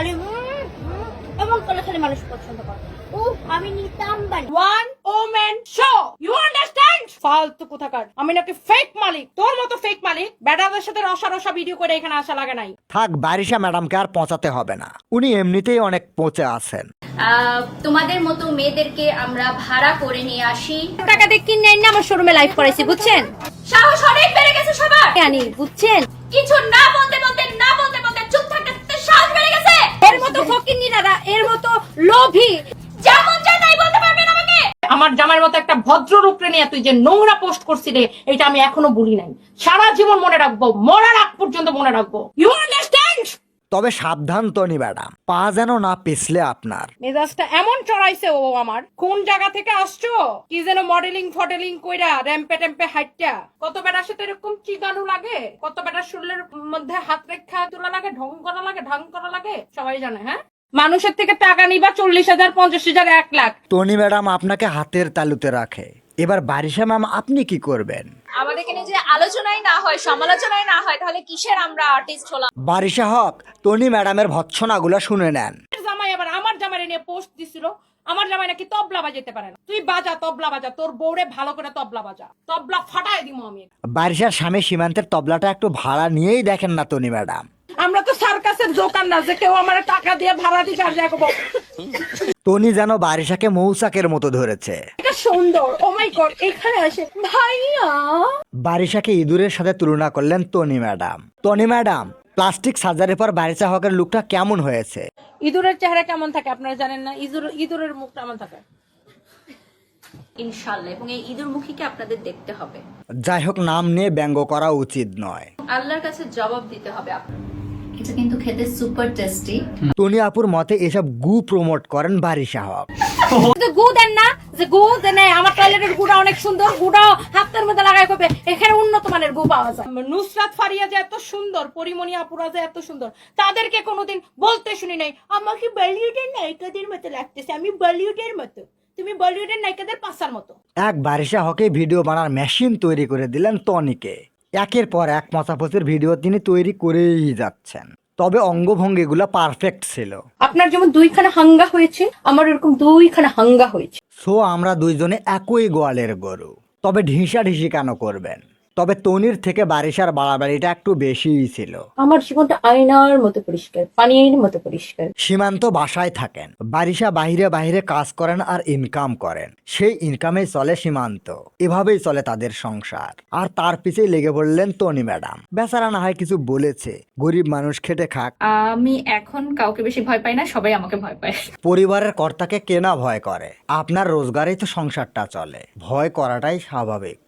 খালি এমন করে খালি মানুষ পছন্দ করে। ও আমি নিতাম বানি one woman show you understand ফালতু কোথাকার। আমি নাকি ফেক মালিক। তোর মতো ফেক মালিক। বেটাদের সাথে রসা রসা ভিডিও করে এখানে আসা লাগে নাই। থাক বারিশা ম্যাডামকে আর পচাতে হবে না। উনি এমনিতেই অনেক পচে আছেন। আহ, তোমাদের মতো মেয়েদেরকে আমরা ভাড়া করে নিয়ে আসি। টাকা দিয়ে কিনে এনে আমার শোরুমে লাইভ করাইছি বুঝছেন? সাহস অনেক বেড়ে গেছে সবার। আনি বুঝছেন? কিছু না বলতে বলতে না বলতে বলতে চুপ থাকতে থাকতে সাহস বেড়ে গেছে এর এর মতো লোভী যেমন চায় তাই বলতে পারবেন আমাকে। আমার জামাইয়ের মতো একটা ভদ্র রূপরে নিয়ে তুই যে নোংরা পোস্ট করছিলি এটা আমি এখনও ভুলি নাই। সারা জীবন মনে রাখব মরার আগ পর্যন্ত মনে রাখব। ইউ আন্ডারস্ট্যান্ড তবে সাবধান ম্যাডাম পা যেন না পিছলে আপনার। মেজাজটা এমন চড়াইছে ও আমার। কোন জায়গা থেকে আসছো? কি যেন মডেলিং ফডেলিং কইরা র্যাম্পে ট্যাম্পে হাইটটা। কত বেটার সাথে এরকম চিগানো লাগে? কত বেটার শরীরের মধ্যে হাত রেখা তোলা লাগে ঢং করা লাগে ঢং করা লাগে? সবাই জানে হ্যাঁ? মানুষের থেকে টাকা নিবা চল্লিশ হাজার পঞ্চাশ হাজার এক লাখ। টনি ম্যাডাম আপনাকে হাতের তালুতে রাখে। এবার বারিশা ম্যাম আপনি কি করবেন? আমাদের এখানে যে আলোচনাই না হয় সমালোচনাই না হয় তাহলে কিসের আমরা আর্টিস্ট হলাম? বারিশা হক টনি ম্যাডামের ভৎসনাগুলো শুনে নেন। জামাই আবার আমার জামাই নিয়ে পোস্ট দিছিল। আমার জামাই নাকি তবলা বাজাতে পারে না। তুই বাজা তবলা বাজা। তোর বউরে ভালো করে তবলা বাজা। তবলা ফাটাই দিমু আমি। বারিশার স্বামী সীমান্তের তবলাটা একটু ভাড়া নিয়েই দেখেন না টনি ম্যাডাম। আমরা তো সার্কাসের দোকান না যে কেউ আমার টাকা দিয়ে ভাড়া দিতে আর দেখব টনি যেন বারিশাকে মৌচাকের মতো ধরেছে। এটা সুন্দর ও মাই গড এখানে আসে। ভাইয়া? বারিশাকে ইঁদুরের সাথে তুলনা করলেন Tony madam. Tony madam plastic সার্জারির পর বারিশা হকের লুকটা কেমন হয়েছে? ইঁদুরের চেহারা কেমন থাকে আপনারা জানেন না? ইঁদুর ইঁদুরের মুখ কেমন থাকে। ইনশাল্লাহ এবং এই ঈদুর মুখীকে আপনাদের দেখতে হবে। যাই হোক নাম নিয়ে ব্যঙ্গ করা উচিত নয়। আল্লাহর কাছে জবাব দিতে হবে আপনার এটা কিন্তু খেতে সুপার টেস্টি টনি আপুর মতে এসব গু প্রমোট করেন হক গু দেন না যে গু দেন আমার টয়লেটের গুড়া অনেক সুন্দর গুড়া হাতের মধ্যে লাগাই করবে এখানে উন্নত মানের গু পাওয়া যায়। নুসরাত ফারিয়া যে এত সুন্দর পরিমণি আপুরা যে এত সুন্দর তাদেরকে কোনোদিন বলতে শুনি নাই। আমাকে বলিউডের নায়িকাদের মতো লাগতেছে আমি বলিউডের মতো। তুমি বলিউডের নায়িকাদের পাশার মতো। এক বারিশা হকে ভিডিও বানার মেশিন তৈরি করে দিলেন টনিকে। একের পর এক মচাপচের ভিডিও তিনি তৈরি করেই যাচ্ছেন। তবে অঙ্গভঙ্গিগুলো পারফেক্ট ছিল। আপনার যেমন দুইখানা হাঙ্গা হয়েছে আমার এরকম দুইখানা হাঙ্গা হয়েছে। সো আমরা দুইজনে একই গোয়ালের গরু। তবে ঢিসা ঢিসি কেন করবেন? তবে তনির থেকে বারিশার বাড়াবাড়িটা একটু বেশিই ছিল। আমার জীবনটা আয়নার মতো পরিষ্কার পানির মতো পরিষ্কার। সীমান্ত বাসায় থাকেন। বারিশা বাহিরে বাহিরে কাজ করেন আর ইনকাম করেন। সেই ইনকামেই চলে সীমান্ত। এভাবেই চলে তাদের সংসার। আর তার পিছেই লেগে পড়লেন তনি ম্যাডাম। বেচারা না হয় কিছু বলেছে। গরিব মানুষ খেটে খাক। আমি এখন কাউকে বেশি ভয় পাই না সবাই আমাকে ভয় পায়। পরিবারের কর্তাকে কেনা ভয় করে। আপনার রোজগারেই তো সংসারটা চলে। ভয় করাটাই স্বাভাবিক।